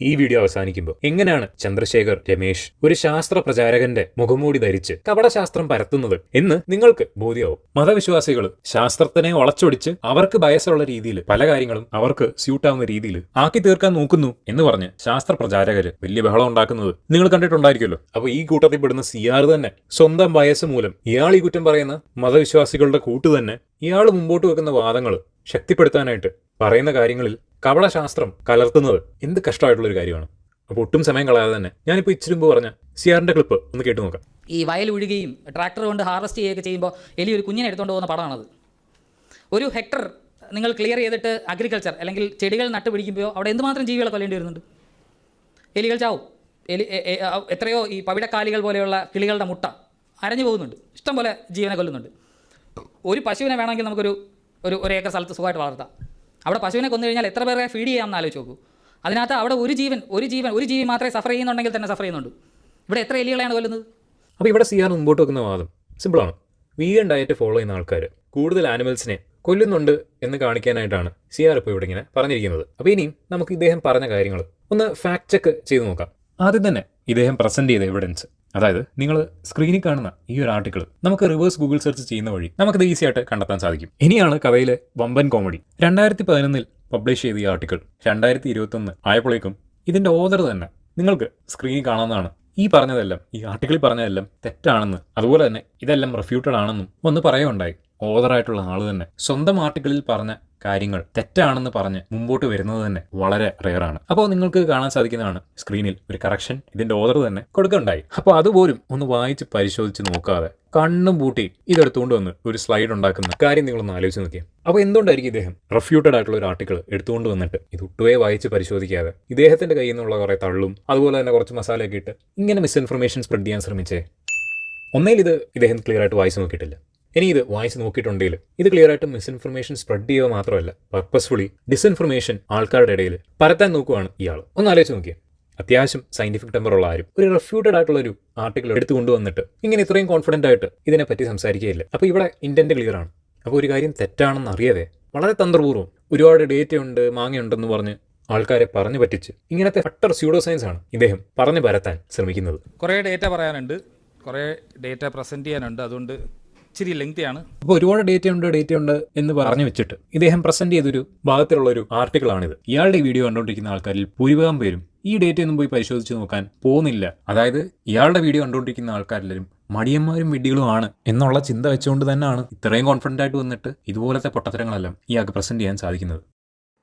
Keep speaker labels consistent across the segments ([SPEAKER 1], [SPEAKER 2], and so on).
[SPEAKER 1] ഈ വീഡിയോ അവസാനിക്കുമ്പോൾ എങ്ങനെയാണ് ചന്ദ്രശേഖർ രമേശ് ഒരു ശാസ്ത്ര പ്രചാരകന്റെ മുഖംമൂടി ധരിച്ച് കപടശാസ്ത്രം പരത്തുന്നത് എന്ന് നിങ്ങൾക്ക് ബോധ്യമാവും മതവിശ്വാസികൾ ശാസ്ത്രത്തിനെ വളച്ചൊടിച്ച് അവർക്ക് ബയസുള്ള രീതിയിൽ പല കാര്യങ്ങളും അവർക്ക് സ്യൂട്ടാവുന്ന രീതിയിൽ ആക്കി തീർക്കാൻ നോക്കുന്നു എന്ന് പറഞ്ഞ് ശാസ്ത്ര പ്രചാരകര് വലിയ ബഹളം ഉണ്ടാക്കുന്നത് നിങ്ങൾ കണ്ടിട്ടുണ്ടായിരിക്കുമല്ലോ. അപ്പൊ ഈ കൂട്ടത്തിൽ പെടുന്ന സിയാർ തന്നെ സ്വന്തം വയസ്സ് മൂലം ഇയാൾ ഈ കുറ്റം പറയുന്ന മതവിശ്വാസികളുടെ കൂട്ട് തന്നെ ഇയാൾ മുമ്പോട്ട് വെക്കുന്ന വാദങ്ങൾ ശക്തിപ്പെടുത്താനായിട്ട് പറയുന്ന കാര്യങ്ങളിൽ കപടശാസ്ത്രം കലർത്തുന്നത് എന്ത് കഷ്ടമായിട്ടുള്ള ഒരു കാര്യമാണ്. അപ്പോൾ ഒട്ടും സമയം കളയാതെ തന്നെ ഞാനിപ്പോൾ ഇച്ചിരി മുമ്പ് പറഞ്ഞ സിയാറിന്റെ ക്ലിപ്പ് ഒന്ന് കേട്ടു നോക്കാം.
[SPEAKER 2] ഈ വയൽ ഉഴുകയും ട്രാക്ടർ കൊണ്ട് ഹാർവെസ്റ്റ് ചെയ്യുകയൊക്കെ ചെയ്യുമ്പോൾ എലി ഒരു കുഞ്ഞിനെ എടുത്തുകൊണ്ട് പോകുന്ന പടമാണത് ഒരു ഹെക്ടർ നിങ്ങൾ ക്ലിയർ ചെയ്തിട്ട് അഗ്രികൾച്ചർ അല്ലെങ്കിൽ ചെടികൾ നട്ടുപിടിക്കുമ്പോൾ അവിടെ എന്തുമാത്രം ജീവികളെ കൊല്ലേണ്ടി വരുന്നുണ്ട്? എലികൾ ചാവും. എലി എത്രയോ ഈ പവിടക്കാലികൾ പോലെയുള്ള കിളികളുടെ മുട്ട അരഞ്ഞു പോകുന്നുണ്ട്. ഇഷ്ടം പോലെ ജീവനെ കൊല്ലുന്നുണ്ട്. ഒരു പശുവിനെ വേണമെങ്കിൽ നമുക്കൊരു ഒരു ഒരു ഏക്കർ സ്ഥലത്ത് സുഖമായിട്ട് വളർത്താം. അവിടെ പശുവിനെ കൊന്നു കഴിഞ്ഞാൽ എത്ര പേരെ ഫീഡ് ചെയ്യാമെന്ന് ആലോചിച്ച് നോക്കൂ. അതിനകത്ത് അവിടെ ഒരു ജീവൻ ഒരു ജീവൻ ഒരു ജീവി മാത്രമേ സഫർ ചെയ്യുന്നുണ്ടെങ്കിൽ തന്നെ സഫർ ചെയ്യുന്നുണ്ട്. ഇവിടെ എത്ര എലികളെയാണ് കൊല്ലുന്നത്?
[SPEAKER 1] അപ്പോൾ ഇവിടെ സിയാർ മുമ്പോട്ട് വെക്കുന്ന വാദം സിമ്പിളാണ് വീഗൻ ഡയറ്റ് ഫോളോ ചെയ്യുന്ന ആൾക്കാർ കൂടുതൽ ആനിമൽസിനെ കൊല്ലുന്നുണ്ട് എന്ന് കാണിക്കാനായിട്ടാണ് സിയാർ ഇപ്പോൾ ഇവിടെ ഇങ്ങനെ പറഞ്ഞിരിക്കുന്നത്. അപ്പോൾ ഇനിയും നമുക്ക് ഇദ്ദേഹം പറഞ്ഞ കാര്യങ്ങൾ ഒന്ന് ഫാക്ട് ചെക്ക് ചെയ്ത് നോക്കാം. ആദ്യം തന്നെ ഇദ്ദേഹം പ്രസന്റ് ചെയ്ത എവിഡൻസ് അതായത് നിങ്ങൾ സ്ക്രീനിൽ കാണുന്ന ഈ ഒരു ആർട്ടിക്കിൾ നമുക്ക് റിവേഴ്സ് ഗൂഗിൾ സെർച്ച് ചെയ്യുന്ന വഴി നമുക്കത് ഈസി ആയിട്ട് കണ്ടെത്താൻ സാധിക്കും. ഇനിയാണ് കഥയിലെ വമ്പൻ കോമഡി രണ്ടായിരത്തി പതിനൊന്നിൽ പബ്ലിഷ് ചെയ്ത ഈ ആർട്ടിക്കിൾ രണ്ടായിരത്തി ഇരുപത്തൊന്ന് ആയപ്പോഴേക്കും ഇതിന്റെ ഓദർ തന്നെ നിങ്ങൾക്ക് സ്ക്രീനിൽ കാണാവുന്നതാണ്. ഈ പറഞ്ഞതെല്ലാം ഈ ആർട്ടിക്കിളിൽ പറഞ്ഞതെല്ലാം തെറ്റാണെന്ന് അതുപോലെ തന്നെ ഇതെല്ലാം റെഫ്യൂട്ടഡ് ആണെന്നും ഒന്ന് പറയുകയുണ്ടായി. ഓതറായിട്ടുള്ള ആൾ തന്നെ സ്വന്തം ആർട്ടിക്കിളിൽ പറഞ്ഞ കാര്യങ്ങൾ തെറ്റാണെന്ന് പറഞ്ഞ് മുമ്പോട്ട് വരുന്നത് തന്നെ വളരെ റെയറാണ് അപ്പോൾ നിങ്ങൾക്ക് കാണാൻ സാധിക്കുന്നതാണ് സ്ക്രീനിൽ ഒരു കറക്ഷൻ ഇതിന്റെ ഓർഡർ തന്നെ കൊടുക്കുന്നുണ്ടായി അപ്പോൾ അതുപോലും ഒന്ന് വായിച്ച് പരിശോധിച്ച് നോക്കാതെ കണ്ണും പൂട്ടി ഇതെടുത്തുകൊണ്ട് വന്ന് ഒരു സ്ലൈഡ് ഉണ്ടാക്കുന്ന കാര്യം നിങ്ങളൊന്ന് ആലോചിച്ച് നോക്കിയാൽ അപ്പോൾ എന്തുകൊണ്ടായിരിക്കും ഇദ്ദേഹം? റെഫ്യൂട്ടഡ് ആയിട്ടുള്ള ഒരു ആർട്ടിക്കിൾ എടുത്തുകൊണ്ട് വന്നിട്ട് ഇത് ഒട്ടുവേ വായിച്ച് പരിശോധിക്കാതെ ഇദ്ദേഹത്തിന്റെ കയ്യിൽ നിന്നുള്ള കുറേ തള്ളും അതുപോലെ തന്നെ കുറച്ച് മസാലയൊക്കെ ഇട്ട് ഇങ്ങനെ മിസ്ഇൻഫർമേഷൻ സ്പ്രെഡ് ചെയ്യാൻ ശ്രമിച്ചേ. ഒന്നേൽ ഇത് ഇദ്ദേഹം ക്ലിയർ ആയിട്ട് വായിച്ച് നോക്കിയിട്ടില്ല. ഇനി ഇത് വായിച്ച് നോക്കിയിട്ടുണ്ടെങ്കിൽ ഇത് ക്ലിയർ ആയിട്ട് മിസ്ഇൻഫർമേഷൻ സ്പ്രെഡ് ചെയ്യുക മാത്രമല്ല പർപ്പസ്ഫുള്ളി ഡിസ്ഇൻഫർമേഷൻ ആൾക്കാരുടെ ഇടയിൽ പരത്താൻ നോക്കുവാണ് ഇയാൾ ഒന്ന് ആലോചിച്ച് നോക്കിയേ. അത്യാവശ്യം സയന്റിഫിക് ടെമ്പർ ഉള്ള ആരും ഒരു റെഫ്യൂട്ടഡ് ആയിട്ടുള്ള ഒരു ആർട്ടിക്കിൾ എടുത്തു കൊണ്ടുവന്നിട്ട് ഇങ്ങനെ ഇത്രയും കോൺഫിഡന്റ് ആയിട്ട് ഇതിനെപ്പറ്റി സംസാരിക്കുകയില്ല. അപ്പോൾ ഇവിടെ ഇന്റന്റ് ക്ലിയർ ആണ്. അപ്പോൾ ഒരു കാര്യം തെറ്റാണെന്ന് അറിയാതെ വളരെ തന്ത്രപൂർവം ഒരുപാട് ഡേറ്റ ഉണ്ട് മാങ്ങയുണ്ടെന്ന് പറഞ്ഞ് ആൾക്കാരെ പറഞ്ഞു പറ്റിച്ച് ഇങ്ങനത്തെ ഫട്ടർ സ്യൂഡോ സയൻസ് ആണ് ഇദ്ദേഹം പറഞ്ഞു പരത്താൻ ശ്രമിക്കുന്നത്.
[SPEAKER 3] കുറേ ഡേറ്റ പറയാനുണ്ട്. കുറേ ഡേറ്റ പ്രസന്റ് ചെയ്യാനുണ്ട്. അതുകൊണ്ട് ഇച്ചിരി ലെങ്തിയാണ്
[SPEAKER 1] അപ്പോൾ ഒരുപാട് ഡേറ്റ ഉണ്ട് ഡേറ്റ ഉണ്ട് എന്ന് പറഞ്ഞു വെച്ചിട്ട് ഇദ്ദേഹം പ്രസന്റ് ചെയ്തൊരു ഭാഗത്തിലുള്ള ഒരു ആർട്ടിക്കിളാണിത് ഇയാളുടെ വീഡിയോ കണ്ടുകൊണ്ടിരിക്കുന്ന ആൾക്കാരിൽ ഭൂരിഭാഗം പേരും ഈ ഡേറ്റ ഒന്നും പോയി പരിശോധിച്ച് നോക്കാൻ പോകുന്നില്ല. അതായത് ഇയാളുടെ വീഡിയോ കണ്ടുകൊണ്ടിരിക്കുന്ന ആൾക്കാരെല്ലാവരും മടിയന്മാരും വിഡ്ഢികളുമാണ് എന്നുള്ള ചിന്ത വെച്ചുകൊണ്ട് തന്നെയാണ് ഇത്രയും കോൺഫിഡന്റ് ആയിട്ട് വന്നിട്ട് ഇതുപോലത്തെ പൊട്ടത്തരങ്ങളെല്ലാം ഇയാൾക്ക് പ്രസന്റ് ചെയ്യാൻ സാധിക്കുന്നത്.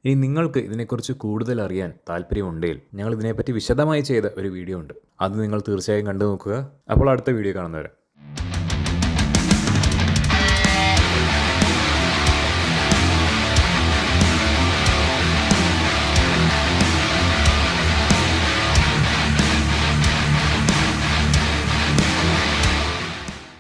[SPEAKER 1] ഇനി നിങ്ങൾക്ക് ഇതിനെക്കുറിച്ച് കൂടുതൽ അറിയാൻ താല്പര്യമുണ്ടെങ്കിൽ ഞങ്ങൾ ഇതിനെപ്പറ്റി വിശദമായി ചെയ്ത ഒരു വീഡിയോ ഉണ്ട്. അത് നിങ്ങൾ തീർച്ചയായും കണ്ടു നോക്കുക അപ്പോൾ അടുത്ത വീഡിയോ കാണുന്നവരെ.